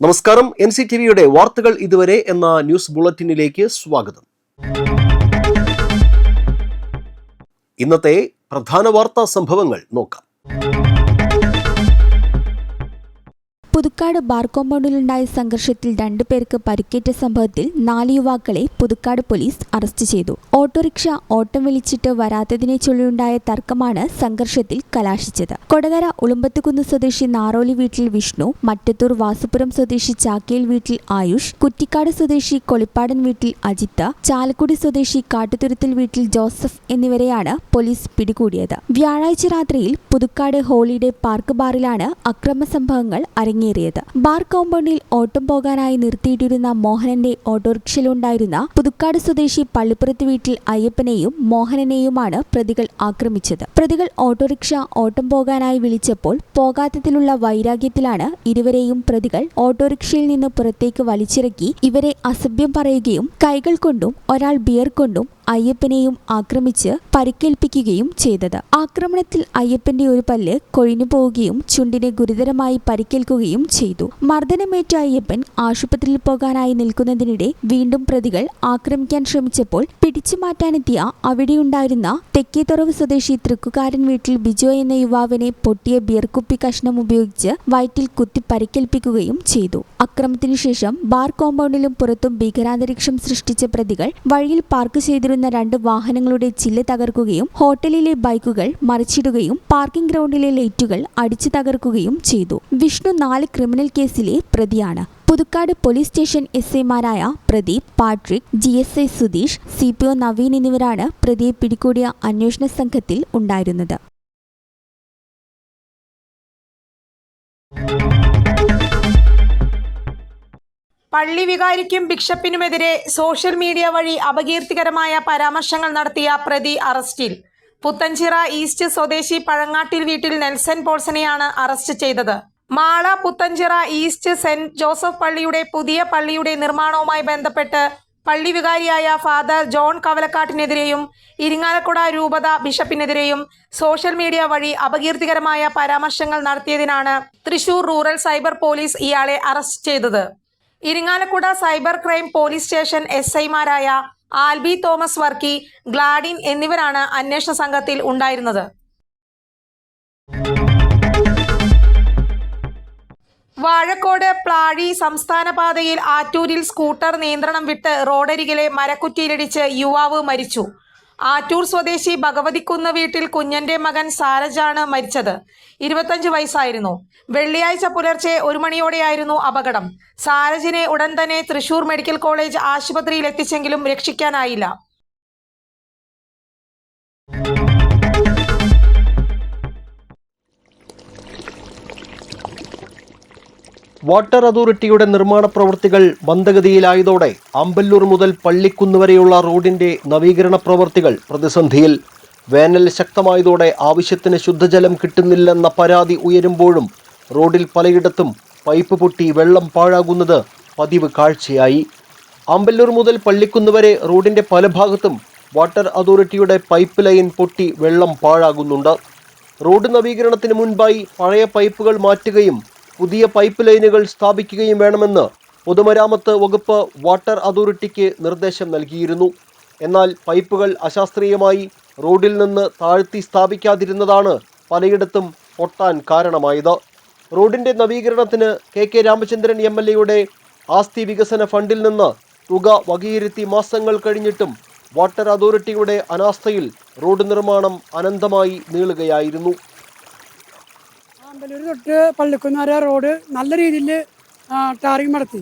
നമസ്കാരം. N C T വിയുടെ വാർത്തകൾ ഇതുവരെ എന്ന ന്യൂസ് ബുള്ളറ്റിനിലേക്ക് സ്വാഗതം. ഇന്നത്തെ പ്രധാന വാർത്താ സംഭവങ്ങൾ നോക്കാം. പുതുക്കാട് ബാർ കോമ്പൗണ്ടിലുണ്ടായ സംഘർഷത്തിൽ രണ്ടു പേർക്ക് പരിക്കേറ്റ സംഭവത്തിൽ നാല് യുവാക്കളെ പുതുക്കാട് പോലീസ് അറസ്റ്റ് ചെയ്തു. ഓട്ടോറിക്ഷ ഓട്ടം വിളിച്ചിട്ട് വരാത്തതിനെ ചൊല്ലിയുണ്ടായ തർക്കമാണ് സംഘർഷത്തിൽ കലാശിച്ചത്. കൊടകര ഉളുമ്പത്തുകുന്ന് സ്വദേശി നാറോലി വീട്ടിൽ വിഷ്ണു മറ്റത്തൂർ വാസുപുരം സ്വദേശി ചാക്കയിൽ വീട്ടിൽ ആയുഷ് കുറ്റിക്കാട് സ്വദേശി കൊളിപ്പാടൻ വീട്ടിൽ അജിത്ത് ചാലക്കുടി സ്വദേശി കാട്ടുതുരുത്തിൽ വീട്ടിൽ ജോസഫ് എന്നിവരെയാണ് പോലീസ് പിടികൂടിയത്. വ്യാഴാഴ്ച രാത്രിയിൽ പുതുക്കാട് ഹോളിഡേ പാർക്ക് ബാറിലാണ് അക്രമ സംഭവങ്ങൾ അരങ്ങേറിയത്. ബാർ കോമ്പൗണ്ടിൽ ഓട്ടം പോകാനായി നിർത്തിയിട്ടിരുന്ന മോഹനന്റെ ഓട്ടോറിക്ഷയിലുണ്ടായിരുന്ന പുതുക്കാട് സ്വദേശി പള്ളിപ്പുറത്ത് വീട്ടിൽ അയ്യപ്പനെയും മോഹനനെയുമാണ് പ്രതികൾ ആക്രമിച്ചത്. പ്രതികൾ ഓട്ടോറിക്ഷ ഓട്ടം പോകാനായി വിളിച്ചപ്പോൾ പോകാത്തതിലുള്ള വൈരാഗ്യത്തിലാണ് ഇരുവരെയും പ്രതികൾ ഓട്ടോറിക്ഷയിൽ നിന്ന് പുറത്തേക്ക് വലിച്ചിറക്കി ഇവരെ അസഭ്യം പറയുകയും കൈകൾ കൊണ്ടും ഒരാൾ ബിയർ കൊണ്ടും അയ്യപ്പനെയും ആക്രമിച്ച് പരിക്കേൽപ്പിക്കുകയും ചെയ്തത്. ആക്രമണത്തിൽ അയ്യപ്പന്റെ ഒരു പല്ല് കൊഴിഞ്ഞു പോവുകയും ചുണ്ടിനെ ഗുരുതരമായി പരിക്കേൽക്കുകയും ചെയ്തു. മർദ്ദനമേറ്റ അയ്യപ്പൻ ആശുപത്രിയിൽ പോകാനായി നിൽക്കുന്നതിനിടെ വീണ്ടും പ്രതികൾ ആക്രമിക്കാൻ ശ്രമിച്ചപ്പോൾ പിടിച്ചു മാറ്റാനെത്തിയ അവിടെയുണ്ടായിരുന്ന തെക്കേത്തുറവ് സ്വദേശി തൃക്കുകാരൻ വീട്ടിൽ ബിജോ എന്ന യുവാവിനെ പൊട്ടിയ ബിയർ കുപ്പി കഷ്ണം ഉപയോഗിച്ച് വയറ്റിൽ കുത്തി പരിക്കേൽപ്പിക്കുകയും ചെയ്തു. അക്രമത്തിനു ശേഷം ബാർ കോമ്പൗണ്ടിലും പുറത്തും ഭീകരാന്തരീക്ഷം സൃഷ്ടിച്ച പ്രതികൾ വഴിയിൽ പാർക്ക് ചെയ്തിരുന്ന രണ്ട് വാഹനങ്ങളുടെ ചില്ല് തകർക്കുകയും ഹോട്ടലിലെ ബൈക്കുകൾ മറിച്ചിടുകയും പാർക്കിംഗ് ഗ്രൗണ്ടിലെ ലൈറ്റുകൾ അടിച്ചു തകർക്കുകയും ചെയ്തു. വിഷ്ണു നാല് ക്രിമിനൽ കേസിലെ പ്രതിയാണ്. പുതുക്കാട് പോലീസ് സ്റ്റേഷൻ എസ് ഐമാരായ Pradeep Patrick G S I Sudheesh C P O Naveen എന്നിവരാണ് പ്രതിയെ പിടികൂടിയ അന്വേഷണ സംഘത്തിൽ ഉണ്ടായിരുന്നത്. പള്ളി വികാരിക്കും ബിഷപ്പിനുമെതിരെ സോഷ്യൽ മീഡിയ വഴി അപകീർത്തികരമായ പരാമർശങ്ങൾ നടത്തിയ പ്രതി അറസ്റ്റിൽ. പുത്തഞ്ചിറ ഈസ്റ്റ് സ്വദേശി പഴങ്ങാട്ടിൽ വീട്ടിൽ നെൽസൺ പോൾസനെയാണ് അറസ്റ്റ് ചെയ്തത്. Mala Puthenchira east Saint Joseph പള്ളിയുടെ പുതിയ പള്ളിയുടെ നിർമ്മാണവുമായി ബന്ധപ്പെട്ട് പള്ളി വികാരിയായ ഫാദർ ജോൺ കവലക്കാട്ടിനെതിരെയും ഇരിങ്ങാലക്കുട രൂപത ബിഷപ്പിനെതിരെയും സോഷ്യൽ മീഡിയ വഴി അപകീർത്തികരമായ പരാമർശങ്ങൾ നടത്തിയതിനാണ് തൃശൂർ റൂറൽ സൈബർ പോലീസ് ഇയാളെ അറസ്റ്റ് ചെയ്തത്. Irinjalakuda cyber crime police station S ഐമാരായ ആൽബി തോമസ് വർക്കി ഗ്ലാഡിൻ എന്നിവരാണ് അന്വേഷണ സംഘത്തിൽ ഉണ്ടായിരുന്നത്. വാഴക്കോട് പ്ലാഴി സംസ്ഥാന പാതയിൽ ആറ്റൂരിൽ സ്കൂട്ടർ നിയന്ത്രണം വിട്ട് റോഡരികിലെ മരക്കുറ്റിയിലിടിച്ച് യുവാവ് മരിച്ചു. ആറ്റൂർ സ്വദേശി ഭഗവതിക്കുന്ന് വീട്ടിൽ കുഞ്ഞന്റെ മകൻ സാരജാണ് മരിച്ചത്. ഇരുപത്തഞ്ച് വയസ്സായിരുന്നു. വെള്ളിയാഴ്ച പുലർച്ചെ ഒരു മണിയോടെയായിരുന്നു അപകടം. സാരജിനെ ഉടൻ തന്നെ തൃശൂർ മെഡിക്കൽ കോളേജ് ആശുപത്രിയിൽ എത്തിച്ചെങ്കിലും രക്ഷിക്കാനായില്ല. വാട്ടർ അതോറിറ്റിയുടെ നിർമ്മാണ പ്രവൃത്തികൾ മന്ദഗതിയിലായതോടെ അമ്പല്ലൂർ മുതൽ പള്ളിക്കുന്ന് വരെയുള്ള റോഡിന്റെ നവീകരണ പ്രവൃത്തികൾ പ്രതിസന്ധിയിൽ. വേനൽ ശക്തമായതോടെ ആവശ്യത്തിന് ശുദ്ധജലം കിട്ടുന്നില്ലെന്ന പരാതി ഉയരുമ്പോഴും റോഡിൽ പലയിടത്തും പൈപ്പ് പൊട്ടി വെള്ളം പാഴാകുന്നത് പതിവ് കാഴ്ചയായി. അമ്പല്ലൂർ മുതൽ പള്ളിക്കുന്ന് വരെ റോഡിന്റെ പല ഭാഗത്തും വാട്ടർ അതോറിറ്റിയുടെ പൈപ്പ് ലൈൻ പൊട്ടി വെള്ളം പാഴാകുന്നുണ്ട്. റോഡ് നവീകരണത്തിന് മുൻപായി പഴയ പൈപ്പുകൾ മാറ്റുകയും പുതിയ പൈപ്പ് ലൈനുകൾ സ്ഥാപിക്കുകയും വേണമെന്ന് പൊതുമരാമത്ത് വകുപ്പ് വാട്ടർ അതോറിറ്റിക്ക് നിർദ്ദേശം നൽകിയിരുന്നു. എന്നാൽ പൈപ്പുകൾ അശാസ്ത്രീയമായി റോഡിൽ നിന്ന് താഴ്ത്തി സ്ഥാപിക്കാതിരുന്നതാണ് പലയിടത്തും പൊട്ടാൻ കാരണമായത്. റോഡിന്റെ നവീകരണത്തിന് K K Ramachandran M L എയുടെ ആസ്തി വികസന ഫണ്ടിൽ നിന്ന് തുക വകയിരുത്തി മാസങ്ങൾ കഴിഞ്ഞിട്ടും വാട്ടർ അതോറിറ്റിയുടെ അനാസ്ഥയിൽ റോഡ് നിർമ്മാണം അനന്തമായി നീളുകയായിരുന്നു. അമ്പലൂർ തൊട്ട് പള്ളിക്കുന്ന് വരെ റോഡ് നല്ല രീതിയിൽ ടാറിങ് നടത്തി.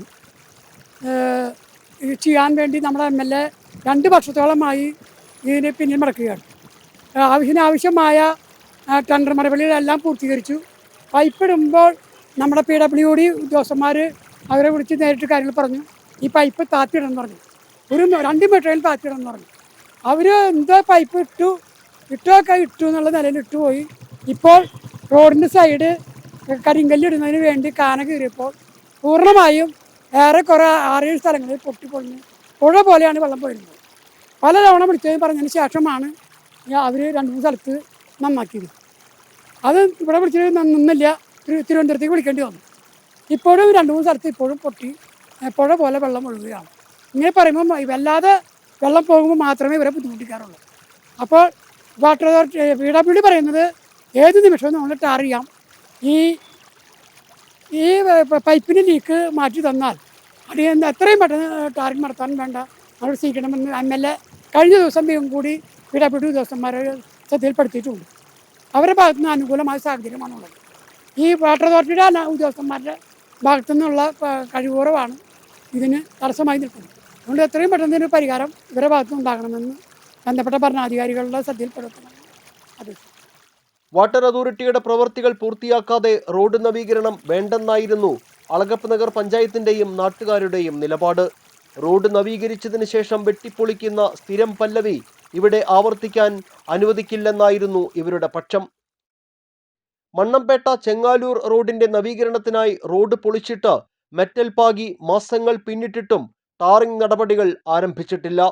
ഇത് ചെയ്യാൻ വേണ്ടി നമ്മുടെ എം എൽ എ രണ്ട് വർഷത്തോളമായി ഇതിന് പിന്നിൽ മടക്കുകയാണ്. ആവശ്യമായ ടെൻഡർ മറുപടികളെല്ലാം പൂർത്തീകരിച്ചു. പൈപ്പ് ഇടുമ്പോൾ നമ്മുടെ പി ഡബ്ല്യു ഡി ഉദ്യോഗസ്ഥന്മാർ അവരെ വിളിച്ച് നേരിട്ട് കാര്യങ്ങൾ പറഞ്ഞു. ഈ പൈപ്പ് താത്തിയിടണം പറഞ്ഞു. ഒരു രണ്ട് മീറ്ററിൽ താത്തിയിടണം പറഞ്ഞു. അവർ എന്തോ പൈപ്പ് ഇട്ടു ഇട്ടൊക്കെ ഇട്ടു എന്നുള്ള നിലയിൽ ഇട്ടുപോയി. ഇപ്പോൾ റോഡിന്റെ സൈഡ് കരിങ്കല്ലിടുന്നതിന് വേണ്ടി കാന കീറിയപ്പോൾ പൂർണമായും ഏറെക്കുറെ ആറേഴ് സ്ഥലങ്ങളിൽ പൊട്ടിപ്പൊളിഞ്ഞ് പുഴ പോലെയാണ് വെള്ളം പോയിരുന്നത്. പല തവണ വിളിച്ചതും പറഞ്ഞതിന് ശേഷമാണ് അവർ രണ്ട് മൂന്ന് സ്ഥലത്ത് നന്നാക്കിയത്. അത് ഇവിടെ വിളിച്ചിട്ട് ന- നിന്നില്ല. തിരു- തിരുവനന്തപുരത്തേക്ക് വിളിക്കേണ്ടി വന്നു. ഇപ്പോഴും രണ്ട് മൂന്ന് സ്ഥലത്ത് ഇപ്പോഴും പൊട്ടി പുഴ പോലെ വെള്ളം ഒഴുകുകയാണ്. ഇങ്ങനെ പറയുമ്പോൾ വല്ലാതെ വെള്ളം പോകുമ്പോൾ മാത്രമേ ഇവരെ ബുദ്ധിമുട്ടിക്കാറുള്ളൂ. അപ്പോൾ water authority P W D പറയുന്നത് ഏത് നിമിഷവും നമ്മൾ അറിയാം ഈ ഈ പൈപ്പിന് ലീക്ക് മാറ്റി തന്നാൽ അത് എന്ത് എത്രയും പെട്ടെന്ന് ടാറിങ് നടത്താൻ വേണ്ട. നമ്മൾ സ്വീകരിക്കണമെന്ന് എം എൽ എ കഴിഞ്ഞ ദിവസം കൂടി പി ഡബ്ല്യു ഡി ശ്രദ്ധയിൽപ്പെടുത്തിയിട്ടുണ്ട്. അവരുടെ ഭാഗത്തു നിന്ന് അനുകൂലമായ സാഹചര്യമാണുള്ളത്. ഈ വാട്ടർ അതോറിറ്റിയുടെ ഉദ്യോഗസ്ഥന്മാരുടെ ഭാഗത്തു നിന്നുള്ള കഴിവുറവാണ് ഇതിന് തടസ്സമായി നിൽക്കുന്നത്. അതുകൊണ്ട് എത്രയും പെട്ടെന്ന് ഇതിന് പരിഹാരം ഇവരുടെ ഭാഗത്തു ഉണ്ടാകണമെന്ന് ബന്ധപ്പെട്ട ഭരണാധികാരികളുടെ ശ്രദ്ധയിൽപ്പെടുത്തണം. അപേക്ഷ വാട്ടർ അതോറിറ്റിയുടെ പ്രവൃത്തികൾ പൂർത്തിയാക്കാതെ റോഡ് നവീകരണം വേണ്ടെന്നായിരുന്നു അളകപ്പ് നഗർ പഞ്ചായത്തിന്റെയും നാട്ടുകാരുടെയും നിലപാട്. റോഡ് നവീകരിച്ചതിന് ശേഷം വെട്ടിപ്പൊളിക്കുന്ന സ്ഥിരം പല്ലവി ഇവിടെ ആവർത്തിക്കാൻ അനുവദിക്കില്ലെന്നായിരുന്നു ഇവരുടെ പക്ഷം. മണ്ണമ്പേട്ട ചെങ്ങാലൂർ റോഡിന്റെ നവീകരണത്തിനായി റോഡ് പൊളിച്ചിട്ട് മെറ്റൽ പാകി മാസങ്ങൾ പിന്നിട്ടിട്ടും ടാറിംഗ് നടപടികൾ ആരംഭിച്ചിട്ടില്ല.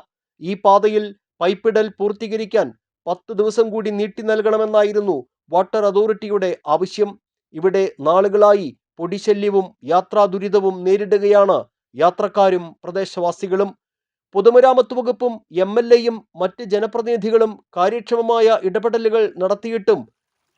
ഈ പാതയിൽ പൈപ്പിടൽ പൂർത്തീകരിക്കാൻ പത്ത് ദിവസം കൂടി നീട്ടി നൽകണമെന്നായിരുന്നു വാട്ടർ അതോറിറ്റിയുടെ ആവശ്യം ഇവിടെ നാളുകളായി പൊടിശല്യവും യാത്രാ ദുരിതവും നേരിടുകയാണ് യാത്രക്കാരും പ്രദേശവാസികളും. പൊതുമരാമത്ത് വകുപ്പും എം എൽ എയും മറ്റ് ജനപ്രതിനിധികളും കാര്യക്ഷമമായ ഇടപെടലുകൾ നടത്തിയിട്ടും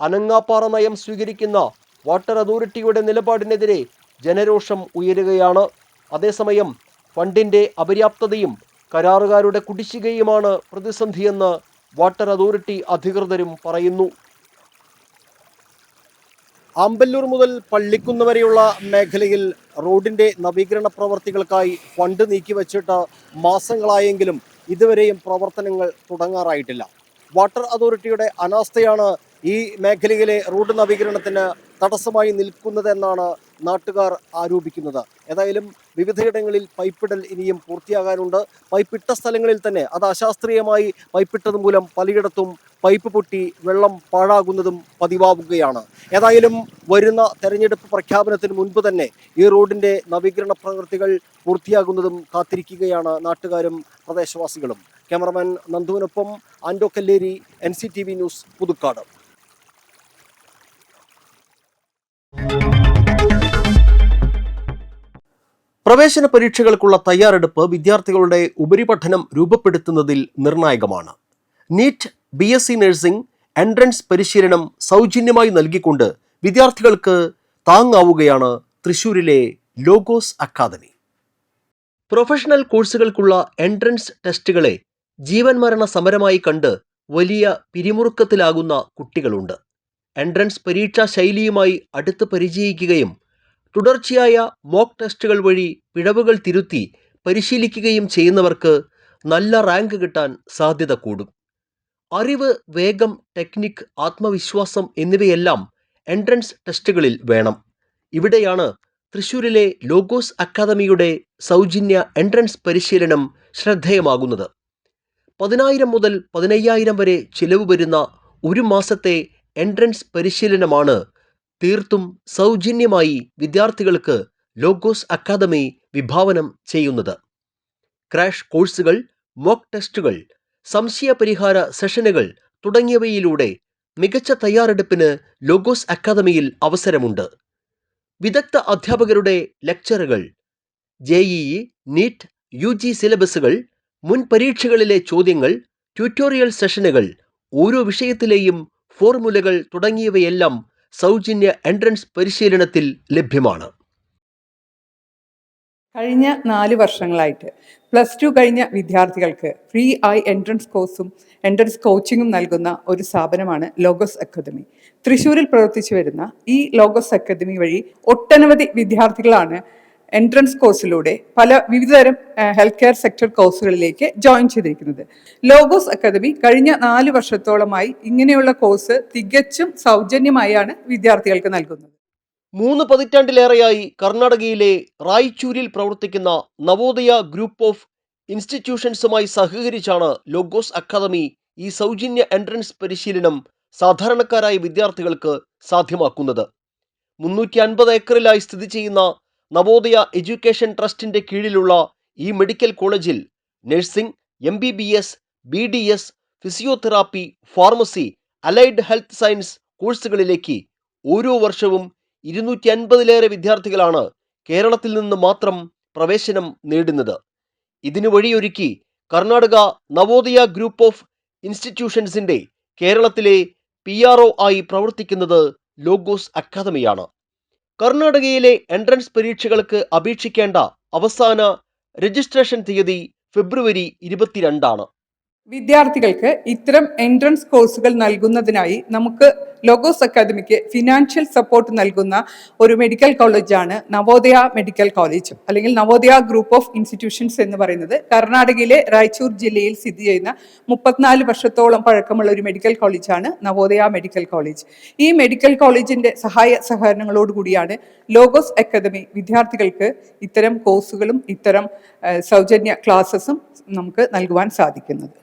അനങ്ങാപ്പാറ നയം സ്വീകരിക്കുന്ന വാട്ടർ അതോറിറ്റിയുടെ നിലപാടിനെതിരെ ജനരോഷം ഉയരുകയാണ്. അതേസമയം ഫണ്ടിന്റെ അപര്യാപ്തതയും കരാറുകാരുടെ കുടിശ്ശികയുമാണ് പ്രതിസന്ധിയെന്ന് വാട്ടർ അതോറിറ്റി അധികൃതരും പറയുന്നു. ആമ്പല്ലൂർ മുതൽ പള്ളിക്കുന്ന് വരെയുള്ള മേഖലയിൽ റോഡിന്റെ നവീകരണ പ്രവർത്തികൾക്കായി ഫണ്ട് നീക്കിവച്ചിട്ട് മാസങ്ങളായെങ്കിലും ഇതുവരെയും പ്രവർത്തനങ്ങൾ തുടങ്ങാറായിട്ടില്ല. വാട്ടർ അതോറിറ്റിയുടെ അനാസ്ഥയാണ് ഈ മേഖലയിലെ റോഡ് നവീകരണത്തിന് തടസ്സമായി നിൽക്കുന്നതെന്നാണ് നാട്ടുകാർ ആരോപിക്കുന്നത്. ഏതായാലും വിവിധയിടങ്ങളിൽ പൈപ്പിടൽ ഇനിയും പൂർത്തിയാകാനുണ്ട്. പൈപ്പിട്ട സ്ഥലങ്ങളിൽ തന്നെ അത് അശാസ്ത്രീയമായി പൈപ്പിട്ടത് മൂലം പലയിടത്തും പൈപ്പ് പൊട്ടി വെള്ളം പാഴാകുന്നതും പതിവാവുകയാണ്. ഏതായാലും വരുന്ന തെരഞ്ഞെടുപ്പ് പ്രഖ്യാപനത്തിന് മുൻപ് തന്നെ ഈ റോഡിന്റെ നവീകരണ പ്രവൃത്തികൾ പൂർത്തിയാകുന്നതും കാത്തിരിക്കുകയാണ് നാട്ടുകാരും പ്രദേശവാസികളും. ക്യാമറമാൻ നന്ദുവിനൊപ്പം ആൻഡോ കല്ലേരി എൻ ന്യൂസ് പുതുക്കാട്. പ്രവേശന പരീക്ഷകൾക്കുള്ള തയ്യാറെടുപ്പ് വിദ്യാർത്ഥികളുടെ ഉപരിപഠനം രൂപപ്പെടുത്തുന്നതിൽ നിർണായകമാണ്. NEET B S C nursing entrance പരിശീലനം സൗജന്യമായി നൽകിക്കൊണ്ട് വിദ്യാർത്ഥികൾക്ക് താങ്ങാവുകയാണ് തൃശൂരിലെ ലോഗോസ് അക്കാദമി. പ്രൊഫഷണൽ കോഴ്സുകൾക്കുള്ള എൻട്രൻസ് ടെസ്റ്റുകളെ ജീവൻ മരണ സമരമായി കണ്ട് വലിയ പിരിമുറുക്കത്തിലാകുന്ന കുട്ടികളുണ്ട്. എൻട്രൻസ് പരീക്ഷാ ശൈലിയുമായി അടുത്ത് പരിചയിക്കുകയും തുടർച്ചയായ മോക്ക് ടെസ്റ്റുകൾ വഴി പിഴവുകൾ തിരുത്തി പരിശീലിക്കുകയും ചെയ്യുന്നവർക്ക് നല്ല റാങ്ക് കിട്ടാൻ സാധ്യത കൂടും. അറിവ് വേഗം ടെക്നിക് ആത്മവിശ്വാസം എന്നിവയെല്ലാം എൻട്രൻസ് ടെസ്റ്റുകളിൽ വേണം. ഇവിടെയാണ് തൃശൂരിലെ ലോഗോസ് അക്കാദമിയുടെ സൗജന്യ എൻട്രൻസ് പരിശീലനം ശ്രദ്ധേയമാകുന്നത്. പതിനായിരം മുതൽ പതിനയ്യായിരം വരെ ചിലവ് വരുന്ന ഒരു മാസത്തെ എൻട്രൻസ് പരിശീലനമാണ് തീർത്തും സൗജന്യമായി വിദ്യാർത്ഥികൾക്ക് ലോഗോസ് അക്കാദമി വിഭാവനം ചെയ്യുന്നത്. ക്രാഷ് കോഴ്സുകൾ മോക്ക് ടെസ്റ്റുകൾ സംശയ പരിഹാര സെഷനുകൾ തുടങ്ങിയവയിലൂടെ മികച്ച തയ്യാറെടുപ്പിന് ലോഗോസ് അക്കാദമിയിൽ അവസരമുണ്ട്. വിദഗ്ധ അധ്യാപകരുടെ ലെക്ചറുകൾ J E NEET U G സിലബസുകൾ മുൻ പരീക്ഷകളിലെ ചോദ്യങ്ങൾ ട്യൂട്ടോറിയൽ സെഷനുകൾ ഓരോ വിഷയത്തിലെയും ഫോർമുലകൾ തുടങ്ങിയവയെല്ലാം സൗജന്യ എൻട്രൻസ് പരിശീലനത്തിൽ ലഭ്യമാണ്. കഴിഞ്ഞ നാല് വർഷങ്ങളായിട്ട് പ്ലസ് ടു കഴിഞ്ഞ വിദ്യാർത്ഥികൾക്ക് ഫ്രീ ആയി എൻട്രൻസ് കോഴ്സും എൻട്രൻസ് കോച്ചിങ്ങും നൽകുന്ന ഒരു സ്ഥാപനമാണ് ലോഗോസ് അക്കാദമി. തൃശ്ശൂരിൽ പ്രവർത്തിച്ചു വരുന്ന ഈ ലോഗോസ് അക്കാദമി വഴി ഒട്ടനവധി വിദ്യാർത്ഥികളാണ് എൻട്രൻസ് കോഴ്സിലൂടെ പല വിവിധതരം ഹെൽത്ത് കെയർ സെക്ടർ കോഴ്സുകളിലേക്ക് ജോയിൻ ചെയ്തിരിക്കുന്നത്. ലോഗോസ് അക്കാദമി കഴിഞ്ഞ നാല് വർഷത്തോളമായി ഇങ്ങനെയുള്ള കോഴ്സ് തികച്ചും സൗജന്യമായാണ് വിദ്യാർത്ഥികൾക്ക് നൽകുന്നത്. മൂന്ന് പതിറ്റാണ്ടിലേറെയായി കർണാടകയിലെ റായ്ചൂരിൽ പ്രവർത്തിക്കുന്ന നവോദയ ഗ്രൂപ്പ് ഓഫ് ഇൻസ്റ്റിറ്റ്യൂഷൻസുമായി സഹകരിച്ചാണ് ലോഗോസ് അക്കാദമി ഈ സൗജന്യ എൻട്രൻസ് പരിശീലനം സാധാരണക്കാരായ വിദ്യാർത്ഥികൾക്ക് സാധ്യമാക്കുന്നത്. മുന്നൂറ്റി അൻപത് ഏക്കറിലായി സ്ഥിതി ചെയ്യുന്ന നവോദയ എഡ്യൂക്കേഷൻ ട്രസ്റ്റിന്റെ കീഴിലുള്ള ഈ മെഡിക്കൽ കോളേജിൽ nursing M B B S B D S physiotherapy pharmacy allied health science കോഴ്സുകളിലേക്ക് ഓരോ വർഷവും ഇരുന്നൂറ്റി അൻപതിലേറെ വിദ്യാർത്ഥികളാണ് കേരളത്തിൽ നിന്ന് മാത്രം പ്രവേശനം നേടുന്നത്. ഇതിനു വഴിയൊരുക്കി കർണാടക നവോദയ ഗ്രൂപ്പ് ഓഫ് ഇൻസ്റ്റിറ്റ്യൂഷൻസിന്റെ കേരളത്തിലെ പി ആർ ഒ ആയി പ്രവർത്തിക്കുന്നത് ലോഗോസ് അക്കാദമിയാണ്. കർണാടകയിലെ എൻട്രൻസ് പരീക്ഷകൾക്ക് അപേക്ഷിക്കേണ്ട അവസാന രജിസ്ട്രേഷൻ തീയതി ഫെബ്രുവരി ഇരുപത്തിരണ്ടാണ്. വിദ്യാർത്ഥികൾക്ക് ഇത്തരം എൻട്രൻസ് കോഴ്സുകൾ നൽകുന്നതിനായി നമുക്ക് ലോഗോസ് അക്കാദമിക്ക് ഫിനാൻഷ്യൽ സപ്പോർട്ട് നൽകുന്ന ഒരു മെഡിക്കൽ കോളേജാണ് നവോദയ മെഡിക്കൽ കോളേജ് അല്ലെങ്കിൽ നവോദയ ഗ്രൂപ്പ് ഓഫ് ഇൻസ്റ്റിറ്റ്യൂഷൻസ് എന്ന് പറയുന്നത് കർണാടകയിലെ റായ്ചൂർ ജില്ലയിൽ സ്ഥിതി ചെയ്യുന്ന മുപ്പത്തിനാല് വർഷത്തോളം പഴക്കമുള്ള ഒരു മെഡിക്കൽ കോളേജാണ് നവോദയ മെഡിക്കൽ കോളേജ് ഈ മെഡിക്കൽ കോളേജിന്റെ സഹായ സഹകരണങ്ങളോടുകൂടിയാണ് ലോഗോസ് അക്കാദമി വിദ്യാർത്ഥികൾക്ക് ഇത്തരം കോഴ്സുകളും ഇത്തരം സൗജന്യ ക്ലാസ്സസും നമുക്ക് നൽകുവാൻ സാധിക്കുന്നത്.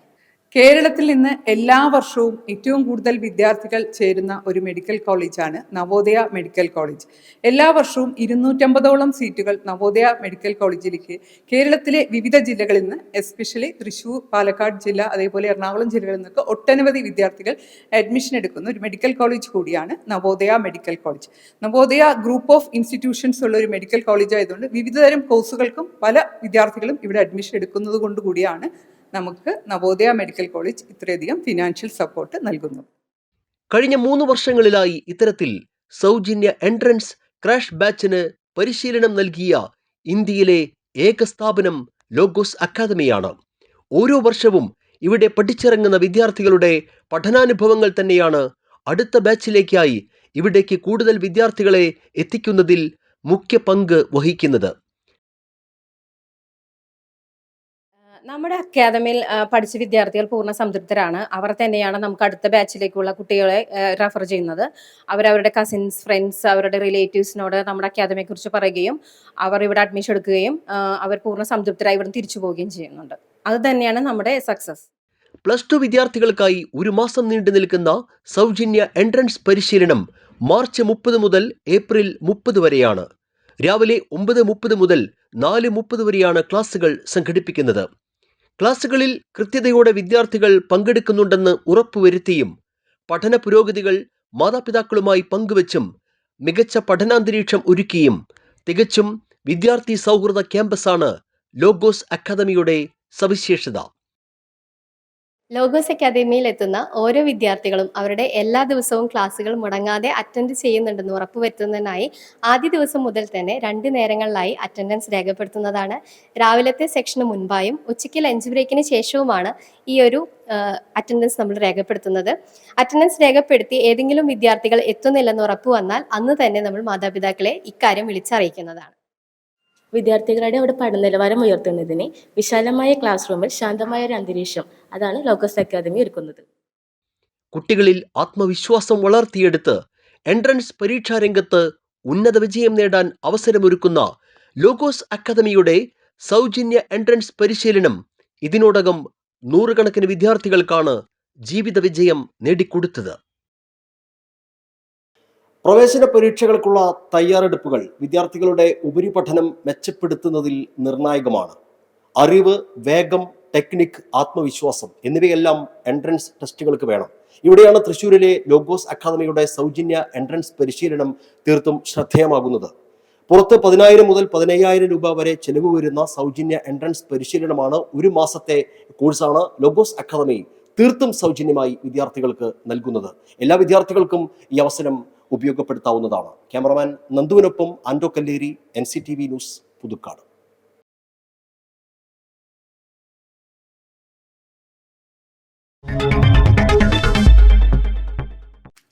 കേരളത്തിൽ നിന്ന് എല്ലാ വർഷവും ഏറ്റവും കൂടുതൽ വിദ്യാർത്ഥികൾ ചേരുന്ന ഒരു മെഡിക്കൽ കോളേജാണ് നവോദയ മെഡിക്കൽ കോളേജ് എല്ലാ വർഷവും ഇരുന്നൂറ്റമ്പതോളം സീറ്റുകൾ നവോദയ മെഡിക്കൽ കോളേജിലേക്ക് കേരളത്തിലെ വിവിധ ജില്ലകളിൽ നിന്ന് എസ്പെഷ്യലി തൃശൂർ പാലക്കാട് ജില്ല അതേപോലെ എറണാകുളം ജില്ലകളിൽ നിന്നൊക്കെ ഒട്ടനവധി വിദ്യാർത്ഥികൾ അഡ്മിഷൻ എടുക്കുന്ന ഒരു മെഡിക്കൽ കോളേജ് കൂടിയാണ് Navodaya medical college Navodaya group of institutions ഉള്ള ഒരു മെഡിക്കൽ കോളേജ് ആയതുകൊണ്ട് വിവിധതരം കോഴ്സുകൾക്കും പല വിദ്യാർത്ഥികളും ഇവിടെ അഡ്മിഷൻ എടുക്കുന്നത് കൊണ്ട് കൂടിയാണ് നമുക്ക് നവോദയ മെഡിക്കൽ കോളേജ് ഇത്രയധികം ഫിനാൻഷ്യൽ സപ്പോർട്ട് നൽകുന്നു. കഴിഞ്ഞ മൂന്ന് വർഷങ്ങളിലായി ഇത്തരത്തിൽ സൗജന്യ എൻട്രൻസ് ക്രാഷ് ബാച്ചിന് പരിശീലനം നൽകിയ ഇന്ത്യയിലെ ഏക സ്ഥാപനം ലോഗോസ് അക്കാദമിയാണ്. ഓരോ വർഷവും ഇവിടെ പഠിച്ചിറങ്ങുന്ന വിദ്യാർത്ഥികളുടെ പഠനാനുഭവങ്ങൾ തന്നെയാണ് അടുത്ത ബാച്ചിലേക്കായി ഇവിടേക്ക് കൂടുതൽ വിദ്യാർത്ഥികളെ എത്തിക്കുന്നതിൽ മുഖ്യ പങ്ക് വഹിക്കുന്നത്. നമ്മുടെ അക്കാദമിയിൽ പഠിച്ച വിദ്യാർത്ഥികൾ പൂർണ സംതൃപ്തരാണ്. അവർ തന്നെയാണ് നമുക്ക് അടുത്ത ബാച്ചിലേക്കുള്ള കുട്ടികളെ റെഫർ ചെയ്യുന്നത്. അവരവരുടെ കസിൻസ് ഫ്രണ്ട്സ് അവരുടെ റിലേറ്റീവ്സിനോട് നമ്മുടെ അക്കാദമിയെ കുറിച്ച് പറയുകയും അവർ ഇവിടെ അഡ്മിഷൻ എടുക്കുകയും അവർ പൂർണ സംതൃപ്തരായി ഇവിടെ തിരിച്ചു പോവുകയും ചെയ്യുന്നുണ്ട്. അത് തന്നെയാണ് നമ്മുടെ സക്സസ് പ്ലസ് ടു വിദ്യാർത്ഥികൾക്കായി ഒരു മാസം നീണ്ടു നിൽക്കുന്ന സൗജന്യ എൻട്രൻസ് പരിശീലനം മാർച്ച് മുപ്പത് മുതൽ ഏപ്രിൽ മുപ്പത് വരെയാണ്. രാവിലെ ഒമ്പത് മുപ്പത് മുതൽ നാല് മുപ്പത് വരെയാണ് ക്ലാസുകൾ സംഘടിപ്പിക്കുന്നത്. ക്ലാസുകളിൽ കൃത്യതയോടെ വിദ്യാർത്ഥികൾ പങ്കെടുക്കുന്നുണ്ടെന്ന് ഉറപ്പുവരുത്തിയും പഠന പുരോഗതികൾ മാതാപിതാക്കളുമായി പങ്കുവച്ചും മികച്ച പഠനാന്തരീക്ഷം ഒരുക്കിയും തികച്ചും വിദ്യാർത്ഥി സൗഹൃദ ക്യാമ്പസാണ് ലോഗോസ് അക്കാദമിയുടെ സവിശേഷത. ലോഗോസ് അക്കാദമിയിൽ എത്തുന്ന ഓരോ വിദ്യാർത്ഥികളും അവരുടെ എല്ലാ ദിവസവും ക്ലാസ്സുകൾ മുടങ്ങാതെ അറ്റൻഡ് ചെയ്യുന്നുണ്ടെന്ന് ഉറപ്പുവരുത്തുന്നതിനായി ആദ്യ ദിവസം മുതൽ തന്നെ രണ്ട് നേരങ്ങളിലായി അറ്റൻഡൻസ് രേഖപ്പെടുത്തുന്നതാണ്. രാവിലത്തെ സെക്ഷന് മുൻപായും ഉച്ചയ്ക്ക് ലഞ്ച് ബ്രേക്കിന് ശേഷവുമാണ് ഈ ഒരു അറ്റൻഡൻസ് നമ്മൾ രേഖപ്പെടുത്തുന്നത്. അറ്റൻഡൻസ് രേഖപ്പെടുത്തി ഏതെങ്കിലും വിദ്യാർത്ഥികൾ എത്തുന്നില്ലെന്ന് ഉറപ്പ് വന്നാൽ അന്ന് തന്നെ നമ്മൾ മാതാപിതാക്കളെ ഇക്കാര്യം വിളിച്ചറിയിക്കുന്നതാണ്. വിദ്യാർത്ഥികളുടെ അവിടെ പഠന നിലവാരം ഉയർത്തുന്നതിന് വിശാലമായ ക്ലാസ് റൂമിൽ ശാന്തമായ ഒരു അന്തരീക്ഷം. അതാണ് ലോക്കസ് അക്കാദമി ഒരുക്കുന്നത്. കുട്ടികളിൽ ആത്മവിശ്വാസം വളർത്തിയെടുത്ത് എൻട്രൻസ് പരീക്ഷാ രംഗത്ത് ഉന്നത വിജയം നേടാൻ അവസരമൊരുക്കുന്ന ലോഗോസ് അക്കാദമിയുടെ സൗജന്യ എൻട്രൻസ് പരിശീലനം ഇതിനോടകം നൂറുകണക്കിന് വിദ്യാർത്ഥികൾക്കാണ് ജീവിത വിജയം നേടിക്കൊടുത്തത്. പ്രവേശന പരീക്ഷകൾക്കുള്ള തയ്യാറെടുപ്പുകൾ വിദ്യാർത്ഥികളുടെ ഉപരിപഠനം മെച്ചപ്പെടുത്തുന്നതിൽ നിർണായകമാണ്. അറിവ് വേഗം ടെക്നിക് ആത്മവിശ്വാസം എന്നിവയെല്ലാം എൻട്രൻസ് ടെസ്റ്റുകൾക്ക് വേണം. ഇവിടെയാണ് തൃശ്ശൂരിലെ ലോഗോസ് അക്കാദമിയുടെ സൗജന്യ എൻട്രൻസ് പരിശീലനം തീർത്തും ശ്രദ്ധേയമാകുന്നത്. പുറത്ത് പതിനായിരം മുതൽ പതിനയ്യായിരം രൂപ വരെ ചെലവ് വരുന്ന സൗജന്യ എൻട്രൻസ് പരിശീലനമാണ് ഒരു മാസത്തെ കോഴ്സാണ് ലോഗോസ് അക്കാദമി തീർത്തും സൗജന്യമായി വിദ്യാർത്ഥികൾക്ക് നൽകുന്നത്. എല്ലാ വിദ്യാർത്ഥികൾക്കും ഈ അവസരം ഉപയോഗപ്പെടുത്താവുന്നതാണ്. Cameraman നന്ദുവിനൊപ്പം Ando Kalleri N C T V news Puthukkad.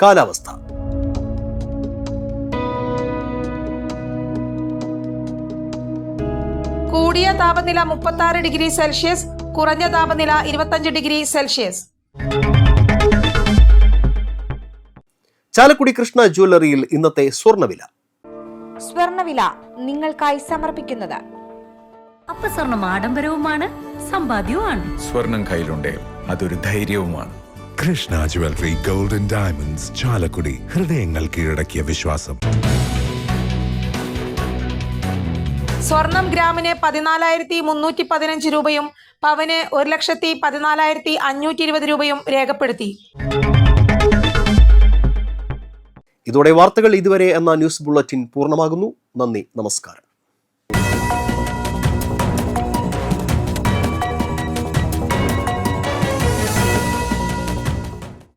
കാലാവസ്ഥ. കൂടിയ താപനില മുപ്പത്തി ഡിഗ്രി സെൽഷ്യസ് കുറഞ്ഞ താപനില ഇരുപത്തഞ്ച് ഡിഗ്രി സെൽഷ്യസ്. ചാലക്കുടി കൃഷ്ണ ജ്വല്ലറിയിൽ ഇന്നത്തെ സ്വർണവില സ്വർണവില നിങ്ങൾക്കായി സമർപ്പിക്കുന്നത്. അപ്പ സ്വർണം ആഡംബരവുമാണ് സമ്പാദ്യവുമാണ്. സ്വർണം കയ്യിലുണ്ട് അതൊരു ധൈര്യവുമാണ്. Krishna jewellery golden diamonds Chalakudy. ഹൃദയങ്ങൾ കീഴടക്കിയ വിശ്വാസം. സ്വർണം ഗ്രാമിന് പതിനാലായിരത്തി മുന്നൂറ്റി പതിനഞ്ച് രൂപയും പവന് ഒരു ലക്ഷത്തി പതിനാലായിരത്തി അഞ്ഞൂറ്റി ഇരുപത് രൂപയും രേഖപ്പെടുത്തി. ഇതോടെ വാർത്തകൾ ഇതുവരെ എന്ന ന്യൂസ് ബുള്ളറ്റിൻ പൂർണമാകുന്നു. നന്ദി നമസ്കാരം.